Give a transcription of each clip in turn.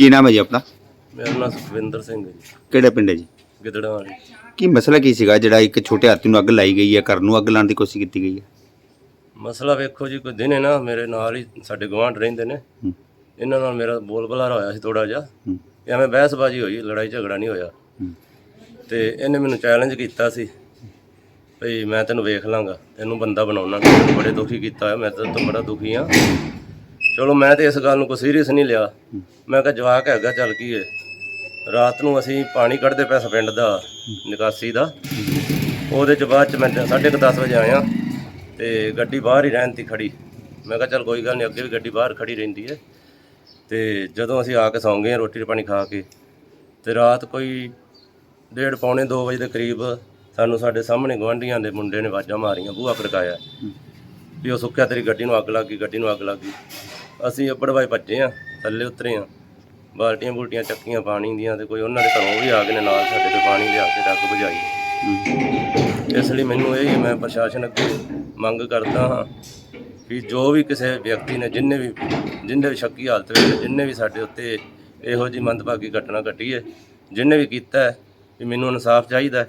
ਕੀ ਨਾਮ ਹੈ ਜੀ ਆਪਣਾ? ਮੇਰਾ ਨਾਮ ਸੁਖਵਿੰਦਰ ਸਿੰਘ ਹੈ ਜੀ। ਕਿਹੜਾ ਪਿੰਡ ਹੈ ਜੀ? ਗਿੱਦੜਾਂ ਵਾਲੀ। ਕੀ ਮਸਲਾ ਕੀ ਸੀਗਾ ਜਿਹੜਾ ਇੱਕ ਛੋਟੇ ਹਾਥੀ ਨੂੰ ਅੱਗ ਲਾਈ ਗਈ ਹੈ ਘਰ ਨੂੰ ਅੱਗ ਲਾਉਣ ਦੀ ਕੋਸ਼ਿਸ਼ ਕੀਤੀ ਗਈ ਹੈ? ਮਸਲਾ ਵੇਖੋ ਜੀ ਕੋਈ ਦਿਨ ਹੈ ਨਾ ਮੇਰੇ ਨਾਲ ਹੀ ਸਾਡੇ ਗਵਾਂਢ ਰਹਿੰਦੇ ਨੇ। ਹੂੰ, ਇਹਨਾਂ ਨਾਲ ਮੇਰਾ ਬੋਲ ਬੁਲਾਰਾ ਹੋਇਆ ਸੀ ਥੋੜਾ ਜਿਹਾ। ਹੂੰ, ਐਵੇਂ ਬਹਿਸਬਾਜ਼ੀ ਹੋਈ ਲੜਾਈ ਝਗੜਾ ਨਹੀਂ ਹੋਇਆ। ਹੂੰ, ਤੇ ਇਹਨੇ ਮੈਨੂੰ ਚੈਲੰਜ ਕੀਤਾ ਸੀ ਭਈ ਮੈਂ ਤੈਨੂੰ ਵੇਖ ਲਾਂਗਾ ਤੈਨੂੰ ਬੰਦਾ ਬਣਾਉਣਾ ਬੜੇ ਦੁਖੀ ਕੀਤਾ ਹੋਇਆ ਮੈਂ ਤਾਂ ਤੋਂ ਬੜਾ ਦੁਖੀ ਆ ਚਲੋ ਮੈਂ ਤੇ ਇਸ ਗੱਲ ਨੂੰ ਕੋਈ ਸੀਰੀਅਸ ਨਹੀਂ ਲਿਆ। ਮੈਂ ਕਿਹਾ ਜਵਾਕ ਹੈਗਾ ਚੱਲ ਕੀ ਏ। ਰਾਤ ਨੂੰ ਅਸੀਂ ਪਾਣੀ ਕੱਢਦੇ ਪਏ ਸੀ ਪਿੰਡ ਦਾ ਨਿਕਾਸੀ ਦਾ। ਉਹਦੇ ਚ ਬਾਅਦ ਚ ਮੈਂ 10:30 ਵਜੇ ਆਇਆ ਤੇ ਗੱਡੀ ਬਾਹਰ ਹੀ ਰਹਿਣ ਤੀ ਖੜੀ। ਮੈਂ ਕਿਹਾ ਚੱਲ ਕੋਈ ਗੱਲ ਨਹੀਂ ਅੱਗੇ ਵੀ ਗੱਡੀ ਬਾਹਰ ਖੜੀ ਰਹਿੰਦੀ ਹੈ ਤੇ ਜਦੋਂ ਅਸੀਂ ਆ ਕੇ ਸੌਂ ਗਏ ਰੋਟੀ ਪਾਣੀ ਖਾ ਕੇ ਤੇ ਰਾਤ ਕੋਈ ਡੇਢ ਪੌਣੇ 2 ਵਜੇ ਦੇ ਕਰੀਬ ਸਾਨੂੰ ਸਾਡੇ ਸਾਹਮਣੇ ਗਵਾਂਢੀਆਂ ਦੇ ਮੁੰਡੇ ਨੇ ਆਵਾਜ਼ਾਂ ਮਾਰੀਆਂ ਬੂਹਾ ਖੜਕਾਇਆ ਵੀ ਉਹ ਸੁੱਕਿਆ ਤੇਰੀ ਗੱਡੀ ਨੂੰ ਅੱਗ ਲੱਗ ਗਈ ਗੱਡੀ ਨੂੰ ਅੱਗ ਲੱਗ ਗਈ। ਅਸੀਂ ਅੱਬੜਵਾਏ ਭੱਜੇ ਆ, ਥੱਲੇ ਉਤਰੇ ਆ। ਬਾਲਟੀਆਂ ਬੂਲਟੀਆਂ ਚੱਕੀਆਂ ਪਾਣੀ ਦੀਆਂ ਤੇ ਕੋਈ ਉਹਨਾਂ ਦੇ ਘਰੋਂ ਵੀ ਆ ਗਏ ਨੇ ਨਾਲ ਸਾਡੇ ਤੇ ਪਾਣੀ ਲਿਆ ਕੇ ਅੱਗ ਬੁਝਾਈ ਇਸ ਲਈ ਮੈਨੂੰ ਇਹ ਹੀ ਮੈਂ ਪ੍ਰਸ਼ਾਸਨ ਅੱਗੇ ਮੰਗ ਕਰਦਾ ਹਾਂ ਕਿ ਜੋ ਵੀ ਕਿਸੇ ਵਿਅਕਤੀ ਨੇ, ਜਿੰਨੇ ਵੀ ਜਿੰਨੇ ਵੀ ਸ਼ੱਕੀ ਹਾਲਤ ਵਿੱਚ ਜਿੰਨੇ ਵੀ ਸਾਡੇ ਉੱਤੇ ਇਹੋ ਜੀ ਮੰਦਭਾਗੀ ਘਟਨਾ ਘਟੀ ਹੈ, ਜਿੰਨੇ ਵੀ ਕੀਤਾ ਹੈ, ਵੀ ਮੈਨੂੰ ਇਨਸਾਫ ਚਾਹੀਦਾ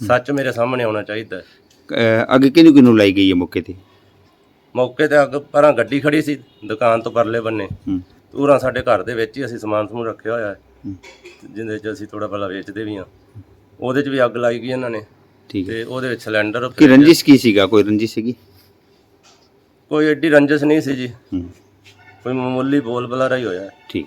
ਸੱਚ ਮੇਰੇ ਸਾਹਮਣੇ ਆਉਣਾ ਚਾਹੀਦਾ ਅੱਗੇ ਕਿਹਨੂੰ ਕਿਹਨੂੰ ਲਾਈ ਗਈ ਹੈ ਮੌਕੇ ਤੇ? ਮੌਕੇ ਤੇ ਅੱਗ ਪਰਾਂ ਗੱਡੀ ਖੜੀ ਸੀ ਦੁਕਾਨ ਤੋਂ ਪਰਲੇ ਬੰਨੇ। ਹੂੰ, ਸਾਡੇ ਘਰ ਦੇ ਵਿੱਚ ਹੀ ਅਸੀਂ ਸਮਾਨ ਸਮੂਨ ਰੱਖਿਆ ਹੋਇਆ ਹੈ ਜਿਹਦੇ 'ਚ ਅਸੀਂ ਥੋੜਾ ਪਹਿਲਾਂ ਵੇਚਦੇ ਵੀ ਹਾਂ। ਉਹਦੇ 'ਚ ਵੀ ਅੱਗ ਲਾਈ ਗਈ ਇਹਨਾਂ ਨੇ। ਠੀਕ ਹੈ। ਤੇ ਉਹਦੇ ਵਿੱਚ ਸਿਲੰਡਰ ਕੀ ਰੰਜਿਸ਼ ਕੀ ਸੀਗਾ? ਕੋਈ ਰੰਜਿਸ਼ ਸੀਗੀ? ਕੋਈ ਐਡੀ ਰੰਜਸ ਨਹੀਂ ਸੀ ਜੀ। ਹੂੰ, ਕੋਈ ਮਾਮੂਲੀ ਬੋਲ ਬੁਲਾਰਾ ਹੀ ਹੋਇਆ। ਠੀਕ।